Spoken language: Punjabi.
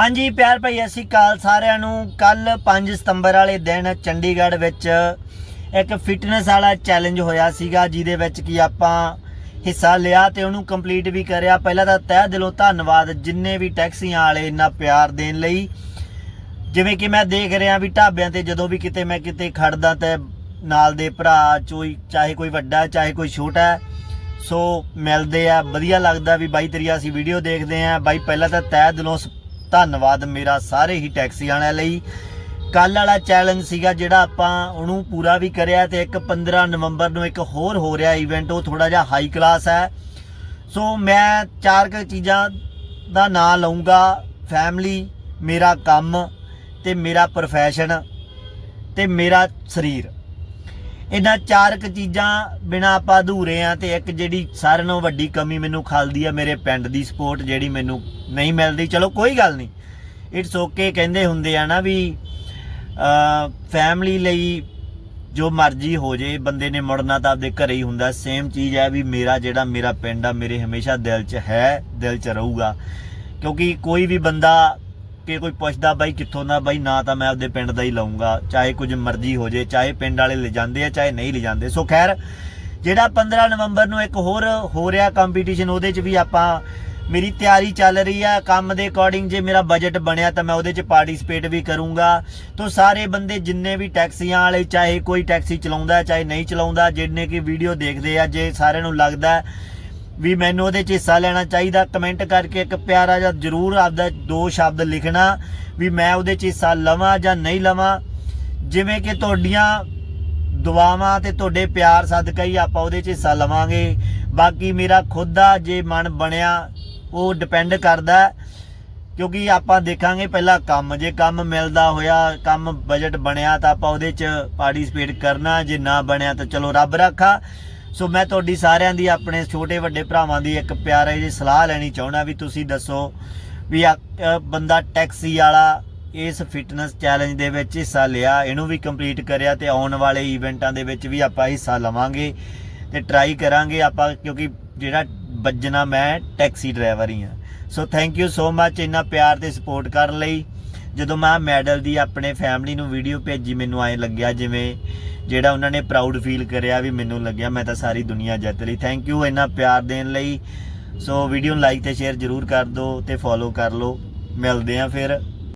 ਹਾਂਜੀ, ਪਿਆਰ ਭਾਈ, ਅਸੀਂ ਕਾਲ ਸਾਰਿਆਂ ਨੂੰ ਕੱਲ 5 ਸਤੰਬਰ ਵਾਲੇ ਦਿਨ ਚੰਡੀਗੜ੍ਹ ਵਿੱਚ ਇੱਕ ਫਿਟਨੈਸ ਵਾਲਾ ਚੈਲੰਜ ਹੋਇਆ ਸੀਗਾ, ਜਿਹਦੇ ਵਿੱਚ ਕਿ ਆਪਾਂ ਹਿੱਸਾ ਲਿਆ ਤੇ ਉਹਨੂੰ ਕੰਪਲੀਟ ਵੀ ਕਰਿਆ। ਪਹਿਲਾਂ ਤਾਂ ਤਹਿ ਦਿਲੋਂ ਧੰਨਵਾਦ ਜਿੰਨੇ ਵੀ ਟੈਕਸੀਆਂ ਵਾਲੇ ਇੰਨਾ ਪਿਆਰ ਦੇਣ ਲਈ। ਜਿਵੇਂ ਕਿ ਮੈਂ ਦੇਖ ਰਿਹਾ ਵੀ ਢਾਬਿਆਂ ਤੇ ਜਦੋਂ ਵੀ ਕਿਤੇ ਮੈਂ ਕਿਤੇ ਖੜਦਾ ਤੇ ਨਾਲ ਦੇ ਭਰਾ, ਚੋਈ, ਚਾਹੇ ਕੋਈ ਵੱਡਾ ਚਾਹੇ ਕੋਈ ਛੋਟਾ ਸੋ ਮਿਲਦੇ ਆ। ਵਧੀਆ ਲੱਗਦਾ ਵੀ ਬਾਈ ਤੇਰੀ ਅਸੀਂ ਵੀਡੀਓ ਦੇਖਦੇ ਆ। ਬਾਈ, ਪਹਿਲਾਂ ਤਾਂ ਤਹਿ ਦਿਲੋਂ ਸ- ਧੰਨਵਾਦ ਮੇਰਾ ਸਾਰੇ ਹੀ ਟੈਕਸੀ ਵਾਲਿਆਂ ਲਈ। ਕੱਲ ਵਾਲਾ ਚੈਲੰਜ ਸੀਗਾ ਜਿਹੜਾ ਆਪਾਂ ਉਹਨੂੰ ਪੂਰਾ ਵੀ ਕਰਿਆ ਤੇ ਇੱਕ 15 ਨਵੰਬਰ ਨੂੰ ਇੱਕ ਹੋਰ ਹੋ ਰਿਹਾ ਇਵੈਂਟ ਉਹ ਥੋੜਾ ਜਿਹਾ ਹਾਈ ਕਲਾਸ ਹੈ। ਸੋ ਮੈਂ ਚਾਰ ਕੁ ਚੀਜ਼ਾਂ ਦਾ ਨਾਂ ਲਵਾਂਗਾ ਫੈਮਿਲੀ ਮੇਰਾ ਕੰਮ ਤੇ ਮੇਰਾ ਪ੍ਰੋਫੈਸ਼ਨ ਤੇ ਮੇਰਾ ਸਰੀਰ। ਇਹਨਾਂ ਚਾਰ ਕੁ ਚੀਜ਼ਾਂ ਬਿਨਾ ਆਪਾਂ ਅਧੂਰੇ ਆ ਤੇ ਇੱਕ ਜਿਹੜੀ ਸਾਰਿਆਂ ਨਾਲੋਂ ਵੱਡੀ ਕਮੀ ਮੈਨੂੰ ਖਲਦੀ ਆ ਮੇਰੇ ਪਿੰਡ ਦੀ ਸਪੋਰਟ ਜਿਹੜੀ ਮੈਨੂੰ ਨਹੀਂ ਮਿਲਦੀ। ਚਲੋ ਕੋਈ ਗੱਲ ਨਹੀਂ। ਇਟਸ ਓਕੇ ਕਹਿੰਦੇ ਹੁੰਦੇ ਆ ਨਾ ਵੀ ਫੈਮਲੀ ਲਈ ਜੋ ਮਰਜ਼ੀ ਹੋ ਜੇ, ਬੰਦੇ ਨੇ ਮੁੜਨਾ ਤਾਂ ਆਪਦੇ ਘਰੇ ਹੀ ਹੁੰਦਾ। ਸੇਮ ਚੀਜ਼ ਹੈ ਵੀ ਮੇਰਾ ਜਿਹੜਾ ਮੇਰਾ ਪਿੰਡ ਆ, ਮੇਰੇ ਹਮੇਸ਼ਾ ਦਿਲ 'ਚ ਹੈ, ਦਿਲ 'ਚ ਰਹੂਗਾ। ਕਿਉਂਕਿ ਕੋਈ ਵੀ ਬੰਦਾ ਕਿ ਕੋਈ ਪੁੱਛਦਾ ਬਾਈ ਕਿੱਥੋਂ ਦਾ, ਬਾਈ ਨਾ ਤਾਂ ਮੈਂ ਆਪਦੇ ਪਿੰਡ ਦਾ ਹੀ ਲਾਉਂਗਾ ਚਾਹੇ ਕੁਝ ਮਰਜ਼ੀ ਹੋ ਜੇ, ਚਾਹੇ ਪਿੰਡ ਵਾਲੇ ਲੈ ਆ, ਚਾਹੇ ਨਹੀਂ ਲੈ ਸੋ ਖੈਰ, ਜਿਹੜਾ 15 ਨਵੰਬਰ ਨੂੰ ਇੱਕ ਹੋਰ ਹੋ ਰਿਹਾ ਕੰਪੀਟੀਸ਼ਨ ਉਹਦੇ 'ਚ ਵੀ ਆਪਾਂ ਮੇਰੀ ਤਿਆਰੀ ਚੱਲ ਰਹੀ ਆ। ਕੰਮ ਦੇ ਅਕੋਰਡਿੰਗ ਜੇ ਮੇਰਾ ਬਜਟ ਬਣਿਆ ਤਾਂ ਮੈਂ ਉਹਦੇ 'ਚ ਪਾਰਟਿਸਿਪੇਟ ਵੀ ਕਰੂੰਗਾ। ਤੋਂ ਸਾਰੇ ਬੰਦੇ ਜਿੰਨੇ ਵੀ ਟੈਕਸੀਆਂ ਵਾਲੇ, ਚਾਹੇ ਕੋਈ ਟੈਕਸੀ ਚਲਾਉਂਦਾ, ਚਾਹੇ ਨਹੀਂ ਚਲਾਉਂਦਾ, ਜਿੰਨੇ ਕੀ ਵੀਡੀਓ ਦੇਖਦੇ ਆ, ਜੇ ਸਾਰਿਆਂ ਨੂੰ ਲੱਗਦਾ ਵੀ ਮੈਨੂੰ ਉਹਦੇ 'ਚ ਹਿੱਸਾ ਲੈਣਾ ਚਾਹੀਦਾ ਕਮੈਂਟ ਕਰਕੇ ਇੱਕ ਪਿਆਰਾ ਜਿਹਾ ਜਰੂਰ ਆਪਦਾ ਦੋ ਸ਼ਬਦ ਲਿਖਣਾ ਵੀ ਮੈਂ ਉਹਦੇ 'ਚ ਹਿੱਸਾ ਲਵਾਂ ਜਾਂ ਨਹੀਂ ਲਵਾਂ। ਜਿਵੇਂ ਕਿ ਤੁਹਾਡੀਆਂ ਦੁਆਵਾਂ ਤੇ ਤੁਹਾਡੇ ਪਿਆਰ ਸਦਕਾ ਹੀ ਆਪਾਂ ਉਹਦੇ 'ਚ ਹਿੱਸਾ ਲਵਾਂਗੇ। ਬਾਕੀ ਮੇਰਾ ਖੁਦ ਦਾ ਜੇ ਮਨ ਬਣਿਆ, ਉਹ ਡਿਪੈਂਡ ਕਰਦਾ ਕਿਉਂਕਿ ਆਪਾਂ ਦੇਖਾਂਗੇ ਪਹਿਲਾਂ ਕੰਮ, ਜੇ ਕੰਮ ਮਿਲਦਾ ਹੋਇਆ, ਕੰਮ ਬਜਟ ਬਣਿਆ ਤਾਂ ਆਪਾਂ ਉਹਦੇ 'ਚ ਪਾਰਟਿਸਿਪੇਟ ਕਰਨਾ, ਜੇ ਨਾ ਬਣਿਆ ਤਾਂ ਚਲੋ ਰੱਬ ਰੱਖਾ। ਸੋ ਮੈਂ ਤੁਹਾਡੀ ਸਾਰਿਆਂ ਦੀ ਆਪਣੇ ਛੋਟੇ ਵੱਡੇ ਭਰਾਵਾਂ ਦੀ ਇੱਕ ਪਿਆਰੇ ਜਿਹੀ ਸਲਾਹ ਲੈਣੀ ਚਾਹੁੰਦਾ ਵੀ ਤੁਸੀਂ ਦੱਸੋ ਵੀ ਅ, ਬੰਦਾ ਟੈਕਸੀ ਵਾਲਾ ਇਸ ਫਿਟਨੈਸ ਚੈਲੰਜ ਦੇ ਵਿੱਚ ਹਿੱਸਾ ਲਿਆ ਇਹਨੂੰ ਵੀ ਕੰਪਲੀਟ ਕਰਿਆ ਤੇ ਆਉਣ ਵਾਲੇ ਇਵੈਂਟਾਂ ਦੇ ਵਿੱਚ ਵੀ ਆਪਾਂ ਹਿੱਸਾ ਲਵਾਂਗੇ ਤੇ ਟਰਾਈ ਕਰਾਂਗੇ ਆਪਾਂ ਕਿਉਂਕਿ ਜਿਹੜਾ ਵੱਜਣਾ ਮੈਂ ਟੈਕਸੀ ਡਰਾਈਵਰ ਹੀ ਹਾਂ। ਸੋ ਥੈਂਕ ਯੂ ਸੋ ਮੱਚ ਇੰਨਾ ਪਿਆਰ ਤੇ ਸਪੋਰਟ ਕਰਨ ਲਈ। ਜਦੋਂ ਮੈਂ ਮੈਡਲ ਦੀ ਆਪਣੇ ਫੈਮਿਲੀ ਨੂੰ ਵੀਡੀਓ ਭੇਜੀ ਮੈਨੂੰ ਐਂ ਲੱਗਿਆ ਜਿਵੇਂ ਜਿਹੜਾ ਉਹਨਾਂ ਨੇ ਪ੍ਰਾਊਡ ਫੀਲ ਕਰਿਆ ਵੀ ਮੈਨੂੰ ਲੱਗਿਆ ਮੈਂ ਤਾਂ ਸਾਰੀ ਦੁਨੀਆ ਜਿੱਤ ਲਈ। ਥੈਂਕ ਯੂ ਇੰਨਾ ਪਿਆਰ ਦੇਣ ਲਈ। ਸੋ ਵੀਡੀਓ ਨੂੰ ਲਾਈਕ ਤੇ ਸ਼ੇਅਰ ਜਰੂਰ ਕਰ ਦਿਓ ਤੇ ਫੋਲੋ ਕਰ ਲਓ। ਮਿਲਦੇ ਆਂ ਫਿਰ।